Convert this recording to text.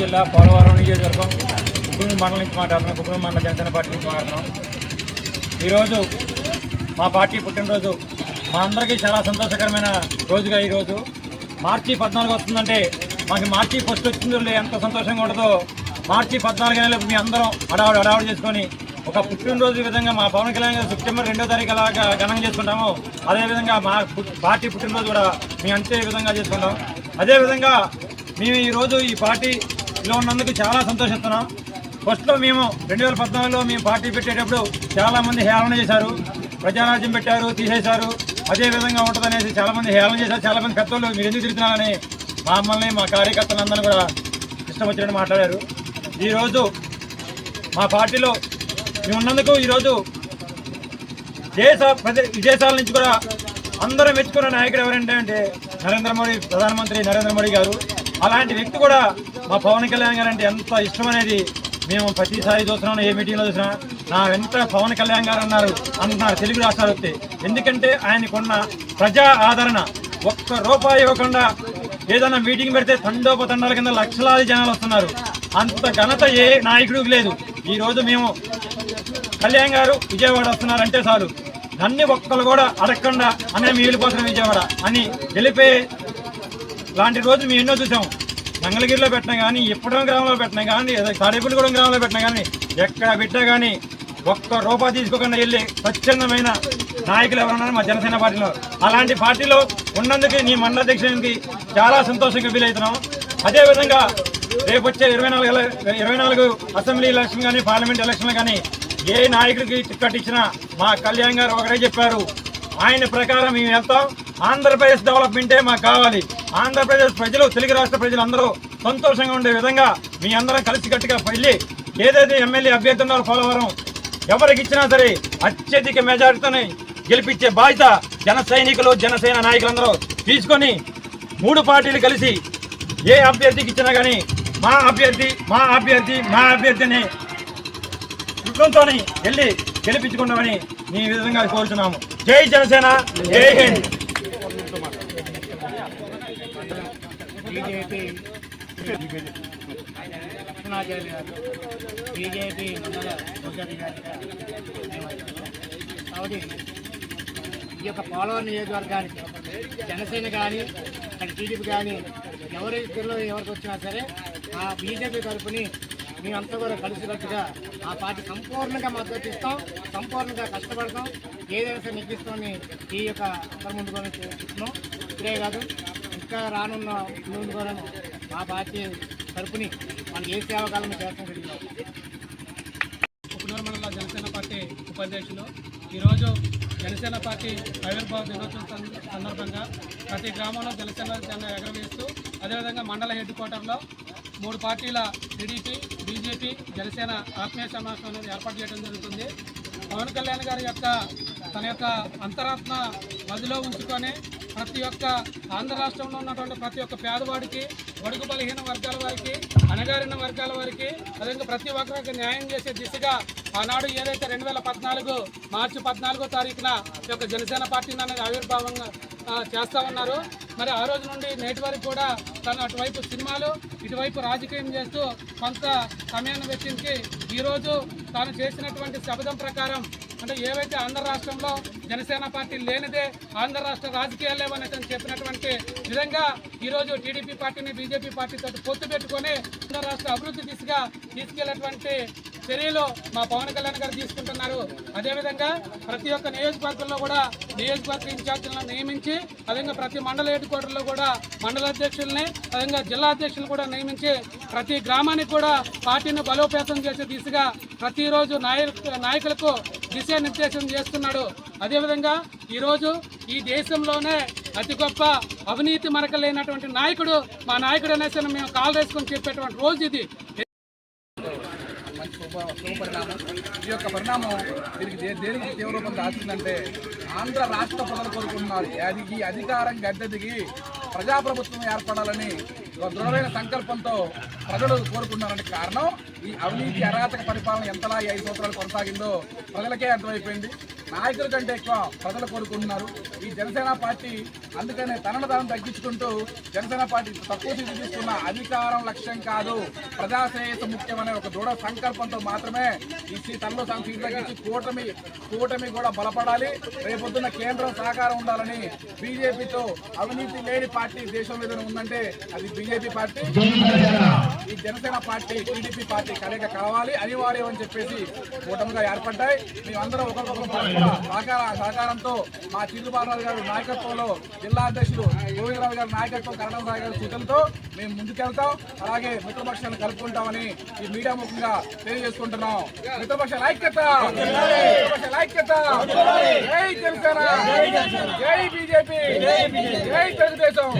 జిల్లా పోలవరం నియోజకవర్గం కుటుంబ మండలం నుంచి మాట్లాడుతున్నాం. కుటుంబ మండల జనసేన పార్టీ నుంచి మాట్లాడుతున్నాం. ఈరోజు మా పార్టీ పుట్టినరోజు. మా అందరికీ చాలా సంతోషకరమైన రోజుగా ఈరోజు. మార్చి పద్నాలుగు వస్తుందంటే మాకు మార్చి ఫస్ట్ వచ్చిందో ఎంత సంతోషంగా ఉండదో మార్చి పద్నాలుగు నెలలకు మీ అందరం అడావుడు అడావుడు చేసుకొని ఒక పుట్టినరోజు విధంగా మా పవన్ కళ్యాణ్ గారు సెప్టెంబర్ రెండో తారీఖు అలాగా ఘనంగా చేసుకుంటాము. అదేవిధంగా మా పార్టీ పుట్టినరోజు కూడా మేము అంతే విధంగా చేసుకుంటాం. అదేవిధంగా మేము ఈరోజు ఈ పార్టీలో ఉన్నందుకు చాలా సంతోషిస్తున్నాం. ఫస్ట్లో మేము రెండు వేల పద్నాలుగులో మేము పార్టీ పెట్టేటప్పుడు చాలామంది హేళన చేశారు. ప్రజారాజ్యం పెట్టారు తీసేశారు. అదే విధంగా ఉంటుందనేసి చాలామంది హేళన చేశారు. చాలామంది పెద్దోళ్ళు మీరు ఎందుకు తిరుగుతున్నారని మమ్మల్ని మా కార్యకర్తలందరూ కూడా ఇష్టం వచ్చినట్టు మాట్లాడారు. ఈరోజు మా పార్టీలో మేము ఉన్నందుకు ఈరోజు దేశ విదేశాల నుంచి కూడా అందరూ మెచ్చుకున్న నాయకుడు ఎవరంటే అంటే నరేంద్ర మోడీ ప్రధానమంత్రి నరేంద్ర మోడీ గారు. అలాంటి వ్యక్తి కూడా మా పవన్ కళ్యాణ్ గారు అంటే ఎంత ఇష్టం అనేది మేము ప్రతిసారి చూస్తున్నాం ఏ మీటింగ్లో చూసినా. నా వెంట పవన్ కళ్యాణ్ గారు అన్నారు అంటున్నారు తెలుగు రాష్ట్రాలు వస్తే. ఎందుకంటే ఆయనకున్న ప్రజా ఆదరణ ఒక్క రూపాయి ఇవ్వకుండా ఏదైనా మీటింగ్ పెడితే తండోపతండాల కింద లక్షలాది జనాలు వస్తున్నారు. అంత ఘనత ఏ నాయకుడికి లేదు. ఈరోజు మేము కళ్యాణ్ గారు విజయవాడ వస్తున్నారంటే చాలు. నన్ను ఒక్కరు కూడా అడగకుండా అనే మిగిలిపోతున్న విజయవాడ అని గెలిపే లాంటి రోజు మేము ఎన్నో చూసాము మంగళగిరిలో పెట్టినా కానీ ఇప్పడం గ్రామంలో పెట్టినా కానీ తాడేపల్లిగూడెం గ్రామంలో పెట్టినా కానీ ఎక్కడ పెట్టా కానీ ఒక్క రూపాయి తీసుకోకుండా వెళ్ళి స్వచ్ఛందమైన నాయకులు ఎవరున్నారు మా జనసేన పార్టీలో. అలాంటి పార్టీలో ఉన్నందుకు నీ మండల అధ్యక్షునికి చాలా సంతోషంగా ఫీల్ అవుతున్నాం. అదేవిధంగా రేపు వచ్చే ఇరవై నాలుగు ఇరవై నాలుగు అసెంబ్లీ ఎలక్షన్ కానీ పార్లమెంట్ ఎలక్షన్ కానీ ఏ నాయకుడికి టికెట్ ఇచ్చినా మా కళ్యాణ్ గారు ఒకటే చెప్పారు. ఆయన ప్రకారం మేము వెళ్తాం. ఆంధ్రప్రదేశ్ డెవలప్మెంటే మాకు కావాలి. ఆంధ్రప్రదేశ్ ప్రజలు తెలుగు రాష్ట్ర ప్రజలు అందరూ సంతోషంగా ఉండే విధంగా మీ అందరం కలిసికట్టుగా వెళ్ళి ఏదైతే ఎమ్మెల్యే అభ్యర్థి ఉన్నారో పోలవరం ఎవరికి ఇచ్చినా సరే అత్యధిక మెజారిటీతోనే గెలిపించే బాధ్యత జన సైనికులు జనసేన నాయకులందరూ తీసుకొని మూడు పార్టీలు కలిసి ఏ అభ్యర్థికి ఇచ్చినా కానీ మా అభ్యర్థి మా అభ్యర్థి మా అభ్యర్థిని కుటుంబంతో వెళ్ళి గెలిపించుకుంటామని ఈ విధంగా కోరుతున్నాము జై జనసేన జై హింద్. బీజేపీ. బీజేపీ మండల కాబట్టి ఈ యొక్క పోలవరం నియోజకవర్గానికి జనసేన కానీ అక్కడ టీడీపీ కానీ ఎవరి ఇద్దరిలో ఎవరికి వచ్చినా సరే ఆ బీజేపీ తరఫుని మేమంతా కూడా కలిసికట్టుగా ఆ పార్టీ సంపూర్ణంగా మద్దతు ఇస్తాం సంపూర్ణంగా కష్టపడతాం. ఏదైనా సరే నెగ్గిస్తామని ఈ యొక్క అందరి ముందు కూడా ఇదే కాదు ఇంకా రానున్న ముందు కూడా మా పార్టీ తరపుని మనకి ఏ సేవకాలను చేస్తాం జరిగినాం జనసేన పార్టీ ఉపాధ్యక్షులు. ఈరోజు జనసేన పార్టీ ఆవిర్భావ దినోత్సవం సందర్భంగా ప్రతి గ్రామంలో జనసేన జెండా ఎగరవేస్తూ అదేవిధంగా మండల హెడ్ క్వార్టర్లో మూడు పార్టీల టీడీపీ బీజేపీ జనసేన ఆత్మీయ సమావేశం అనేది ఏర్పాటు చేయడం జరుగుతుంది. పవన్ కళ్యాణ్ గారి యొక్క తన యొక్క అంతరాత్మ మదిలో ఉంచుకొని ప్రతి ఒక్క ఆంధ్ర రాష్ట్రంలో ఉన్నటువంటి ప్రతి ఒక్క పేదవాడికి బడుగు బలహీన వర్గాల వారికి అణగారిన వర్గాల వారికి అదేవిధంగా ప్రతి ఒక్కరికి న్యాయం చేసే దిశగా ఆనాడు ఏదైతే రెండు వేల పద్నాలుగు మార్చి పద్నాలుగో తారీఖున ఈ యొక్క జనసేన పార్టీని అనేది ఆవిర్భావంగా చేస్తా ఉన్నారు. మరి ఆ రోజు నుండి నేటి వరకు కూడా తను అటువైపు సినిమాలు ఇటువైపు రాజకీయం చేస్తూ కొంత సమయాన్ని వెచ్చించి ఈరోజు తాను చేసినటువంటి శబ్దం ప్రకారం అంటే ఏవైతే ఆంధ్ర రాష్ట్రంలో జనసేన పార్టీ లేనిదే ఆంధ్ర రాష్ట్ర రాజకీయాలు లేవని అతను చెప్పినటువంటి విధంగా ఈరోజు టీడీపీ పార్టీని బీజేపీ పార్టీతో పొత్తు పెట్టుకొని ఆంధ్ర రాష్ట్ర అభివృద్ధి దిశగా తీసుకెళ్ళేటువంటి చర్యలు మా పవన్ కళ్యాణ్ గారు తీసుకుంటున్నారు. అదేవిధంగా ప్రతి ఒక్క నియోజకవర్గంలో కూడా నియోజకవర్గ ఇన్ఛార్జీలను నియమించి అదేవిధంగా ప్రతి మండల హెడ్ క్వార్టర్లో కూడా మండల అధ్యక్షుల్ని అదేవిధంగా జిల్లా అధ్యక్షులు కూడా నియమించి ప్రతి గ్రామానికి కూడా పార్టీని బలోపేతం చేసే దిశగా ప్రతిరోజు నాయకు నాయకులకు దిశానిర్దేశం చేస్తున్నాడు. అదేవిధంగా ఈరోజు ఈ దేశంలోనే అతి గొప్ప అవినీతి మరక లేనటువంటి నాయకుడు మా నాయకుడు అనేసి మేము కాల్ వేసుకొని చెప్పేటువంటి రోజు ఇది. శుభపరిణామం ఈ యొక్క పరిణామం దీనికి దేనికి తీవ్రూపం దాచిందంటే ఆంధ్ర రాష్ట్ర ప్రజలు కోరుకుంటున్నారు. అది ఈ అధికారం గడ్డదిగి ప్రజాప్రభుత్వం ఏర్పడాలని ఒక దృఢమైన సంకల్పంతో ప్రజలు కోరుకున్నారంటే కారణం ఈ అవినీతి అరాచక పరిపాలన ఎంతలా ఈ ఐదు సంవత్సరాలు కొనసాగిందో ప్రజలకే అర్థమైపోయింది. నాయకుల కంటే ఎక్కువ ప్రజలు కోరుకుంటున్నారు. ఈ జనసేన పార్టీ అందుకనే తనను తాను తగ్గించుకుంటూ జనసేన పార్టీ తక్కువ స్థితి తీసుకున్న అధికారం లక్ష్యం కాదు. ప్రజాశ్రేయస్సు ముఖ్యమనే ఒక దృఢ సంకల్పంతో మాత్రమే ఈ సీ- తనలో తాను సీట్లు తగ్గించి కూటమి కూటమి కూడా బలపడాలి. రేపొద్దున కేంద్రం సహకారం ఉండాలని బీజేపీతో అవినీతి లేని పార్టీ దేశంలో ఏదైనా ఉందంటే అది బీజేపీ పార్టీ. ఈ జనసేన పార్టీ టీడీపీ పార్టీ కలయిక కావాలి. అనివార్యం అని చెప్పేసి కూటమిగా ఏర్పడ్డాయి. మేమందరం ఒకరికొకరు పరస్పర సహకార సహకారంతో మా చిరుబాబు గారు నాయకత్వంలో జిల్లా అధ్యక్షులు గోవిందరావు గారి నాయకత్వం కరణం సాయి గారి సూచనలతో మేము ముందుకెళ్తాం. అలాగే మిత్రపక్షాలను కలుపుకుంటామని ఈ మీడియా ముఖంగా తెలియజేసుకుంటున్నాం. మిత్రపక్షాల ఐక్యత! మిత్రపక్షాల ఐక్యత! జై జనసేన! జై బీజేపీ! జై తెలుగుదేశం!